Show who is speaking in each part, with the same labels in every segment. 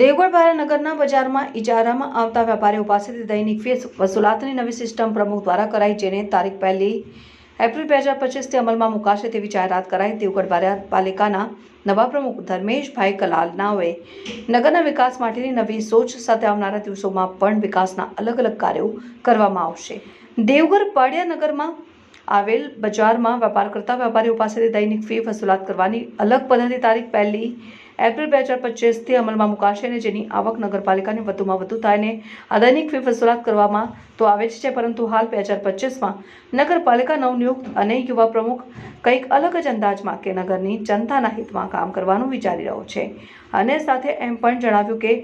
Speaker 1: દેવગઢ ભારાનગરના બજારમાં ઇજારામાં આવતા વેપારીઓ પાસેથી દૈનિક ફી વસૂલાતની નવી સિસ્ટમ પ્રમુખ દ્વારા કરાઈ, જેને તારીખ પહેલી એપ્રિલ બે હજાર પચીસથી અમલમાં મુકાશે તેવી જાહેરાત કરાઈ. દેવગઢ પાલિકાના નવા પ્રમુખ ધર્મેશભાઈ કલાલનાઓએ નગરના વિકાસ માટેની નવી સોચ સાથે આવનારા દિવસોમાં પણ વિકાસના અલગ અલગ કાર્યો કરવામાં આવશે. દેવગઢ પાડિયાનગરમાં આવેલ બજારમાં વેપાર કરતા વેપારીઓ પાસેથી દૈનિક ફી વસૂલાત કરવાની અલગ પદ્ધતિ તારીખ પહેલી એપ્રિલ બે હજાર પચીસથી અમલમાં મુકાશે અને જેની આવક નગરપાલિકાની વધુમાં વધુ થાય અને આ દૈનિક ફી વસૂલાત કરવામાં તો આવે છે, પરંતુ હાલ બે હજાર પચીસમાં નગરપાલિકા નવનિયુક્ત અને યુવા પ્રમુખ કંઈક અલગ જ અંદાજમાં કે નગરની જનતાના હિતમાં કામ કરવાનું વિચારી રહ્યો છે. અને સાથે એમ પણ જણાવ્યું કે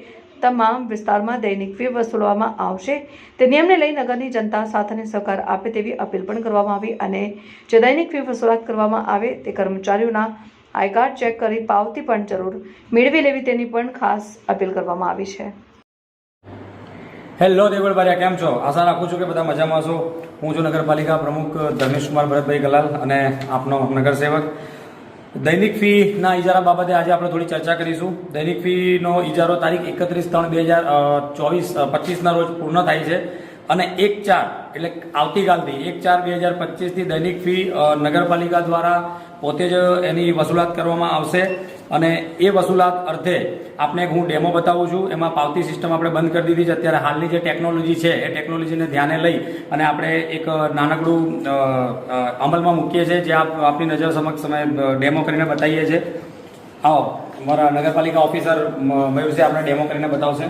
Speaker 1: તમામ વિસ્તારમાં દૈનિક ફી વસૂલવામાં આવશે. તે નિયમને લઈ નગરની જનતા સાથને સહકાર આપે તેવી અપીલ પણ કરવામાં આવી અને જે દૈનિક ફી વસૂલાત કરવામાં આવે તે કર્મચારીઓના આઈ કાર્ડ ચેક કરી પાવતી પણ જરૂર મેળવી લેવી તેની પણ ખાસ અપીલ કરવામાં આવી છે.
Speaker 2: હેલો દેવળ બારિયા કેમ છો? આશા રાખું છું કે બધા મજામાં છો. હું છું નગરપાલિકા પ્રમુખ ધર્મેશકુમાર ભરતભાઈ ગલાલ અને આપનો નગરસેવક. દૈનિક ફીના ઇજારા બાબતે આજે આપણે થોડી ચર્ચા કરીશું. દૈનિક ફીનો ઇજારો તારીખ એકત્રીસ ત્રણ બે હજાર ચોવીસ પચીસના રોજ પૂર્ણ થાય છે. અને એક ચાર, એટલે આવતીકાલથી, એક ચાર બે હજાર પચીસથી દૈનિક ફી નગરપાલિકા દ્વારા પોતે જ એની વસૂલાત કરવામાં આવશે. અને એ વસૂલાત અર્થે આપણે હું ડેમો બતાવું છું. એમાં પાવતી સિસ્ટમ આપણે બંધ કરી દીધી છે. અત્યારે હાલની જે ટેકનોલોજી છે, એ ટેકનોલોજીને ધ્યાને લઈ અને આપણે એક નાનકડું અમલમાં મૂકીએ છીએ. જે આપ, આપની નજર સમક્ષ અમે ડેમો કરીને બતાવીએ છીએ. આવો, મારા નગરપાલિકા ઓફિસર મયુરસિંહ આપણે ડેમો કરીને બતાવશે.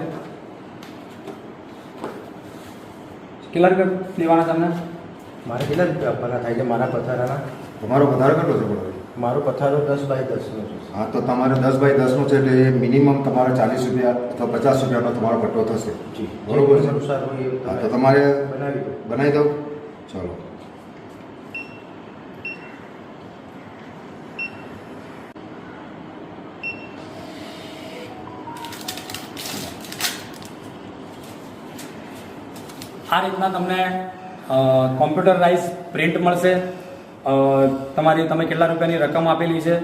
Speaker 2: કેટલા રૂપિયા લેવાના તમને?
Speaker 3: મારે કેટલા રૂપિયા આપવાના થાય છે? મારા પથારાના?
Speaker 4: તમારો પથારો કેટલો છે પડે
Speaker 3: મારો પથારો દસ બાય દસનો છે.
Speaker 4: હા તો તમારે દસ બાય દસનો છે એટલે મિનિમમ તમારે ચાલીસ રૂપિયા અથવા પચાસ રૂપિયાનો તમારો પટ્ટો થશે.
Speaker 3: જી.
Speaker 4: બરોબર છે?
Speaker 3: અનુસાર
Speaker 4: તો તમારે
Speaker 3: બનાવી દો.
Speaker 4: બનાવી દઉં? ચલો.
Speaker 2: આ રીતના તમને કોમ્પ્યુટરાઇઝ પ્રિન્ટ મળશે. તમારી, તમે કેટલા રૂપિયાની રકમ આપેલી છે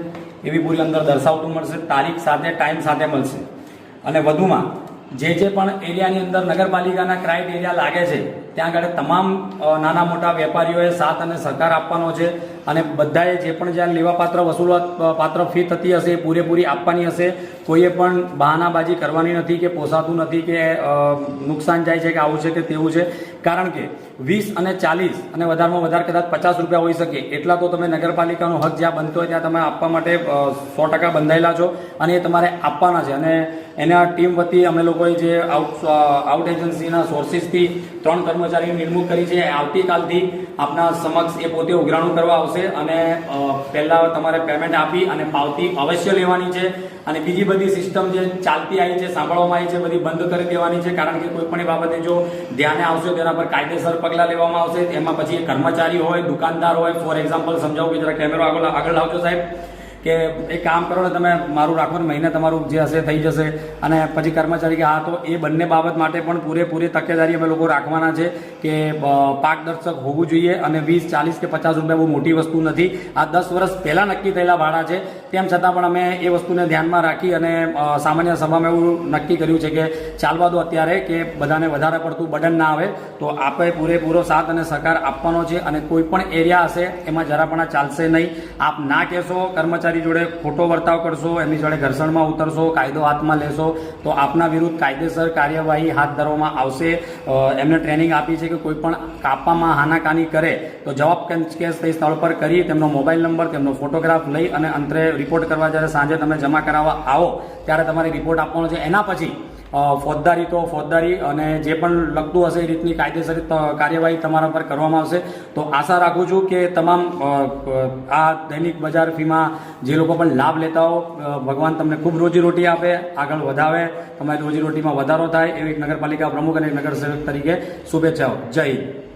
Speaker 2: એવી પૂરી અંદર દર્શાવતું મળશે. તારીખ સાથે ટાઈમ સાથે મળશે. અને વધુમાં જે જે પણ એરિયાની અંદર નગરપાલિકાના ક્રાઇટેરિયા લાગે છે, ત્યાં આગળ તમામ નાના મોટા વેપારીઓએ સાથ અને સહકાર આપવાનો છે અને બધાએ જે પણ જ્યાં લેવાપાત્ર વસૂલવા પાત્ર ફી થતી હશે એ પૂરેપૂરી આપવાની હશે, કોઈએ પણ બહાનાબાજી કરવાની નથી કે પોસાતું નથી કે નુકસાન જાય છે કે આવું છે કે તેવું છે. કારણ કે વીસ અને ચાલીસ અને વધારેમાં વધારે કદાચ પચાસ રૂપિયા હોઈ શકે. એટલા તો તમે નગરપાલિકાનો હક જ્યાં બનતો હોય ત્યાં તમે આપવા માટે સો ટકા બંધાયેલા છો અને એ તમારે આપવાના છે. અને એના ટીમ વતી અમે લોકોએ જે આઉટ આઉટ એજન્સીના સોર્સિસથી ત્રણ કર્મચારીની નિમણૂક કરી છે. આવતીકાલથી આપના સમક્ષ એ પોતે ઉઘરાણું કરવા આવશે અને પહેલાં તમારે પેમેન્ટ આપી અને પાવતી અવશ્ય લેવાની છે. અને બીજી બધી સિસ્ટમ જે ચાલતી આવી છે, સાંભળવામાં આવી છે, બધી બંધ કરી દેવાની છે. કારણ કે કોઈ પણ બાબતે જો ધ્યાને આવશે, તેના પર કાયદેસર પગલાં લેવામાં આવશે. એમાં પછી કર્મચારી હોય, દુકાનદાર હોય ફોર એક્ઝામ્પલ સમજાવું કે જરા કેમેરો આગળ આગળ લાવજો સાહેબ. કે એક કામ કરો ને તમે મારું રાખો ને મહિને તમારું જે હશે થઈ જશે. અને પછી કર્મચારી કે, હા, તો એ બંને બાબત માટે પણ પૂરેપૂરી તકેદારી અમે લોકો રાખવાના છે કે પારદર્શક હોવું જોઈએ અને વીસ, ચાલીસ કે પચાસ રૂપિયા બહુ મોટી વસ્તુ નથી. આ દસ વર્ષ પહેલાં નક્કી થયેલા ભાડા છે. તેમ છતાં પણ અમે એ વસ્તુને ધ્યાનમાં રાખી અને સામાન્ય સભામાં એવું નક્કી કર્યું છે કે, ચાલવા દો અત્યારે કે બધાને વધારે પડતું બર્ડન ના આવે. તો આપણે પૂરેપૂરો સાથ અને સહકાર આપવાનો છે અને કોઈ પણ એરિયા હશે, એમાં જરા પણ ચાલશે નહીં. આપ ના કહેશો, કર્મચારી જોડે ખોટો વર્તાવ કરશો, એમની જોડે ઘર્ષણમાં ઉતરશો, કાયદો હાથમાં લેશો, તો આપના વિરુદ્ધ કાયદેસર કાર્યવાહી હાથ ધરવામાં આવશે. એમને ટ્રેનિંગ આપી છે કે કોઈ પણ કાપવામાં હાનાકાની કરે, તો જવાબ કેસ તે સ્થળ પર કરી, તેમનો મોબાઈલ નંબર, તેમનો ફોટોગ્રાફ લઈ અને અંતરે રિપોર્ટ કરવા જ્યારે સાંજે તમે જમા કરાવવા આવો, ત્યારે તમારે રિપોર્ટ આપવાનો છે. એના પછી ફોજદારી તો ફોજદારી અને જે પણ લગતું હશે એ રીતની કાયદેસર કાર્યવાહી તમારા પર કરવામાં આવશે. તો આશા રાખું છું કે તમામ આ દૈનિક બજાર ફીમાં જે લોકો પણ લાભ લેતા હો ભગવાન તમને ખૂબ રોજીરોટી આપે, આગળ વધાવે, તમારી રોજીરોટીમાં વધારો થાય, એવી નગરપાલિકા પ્રમુખ અને નગરસેવક તરીકે શુભેચ્છાઓ. જય હિન્દ.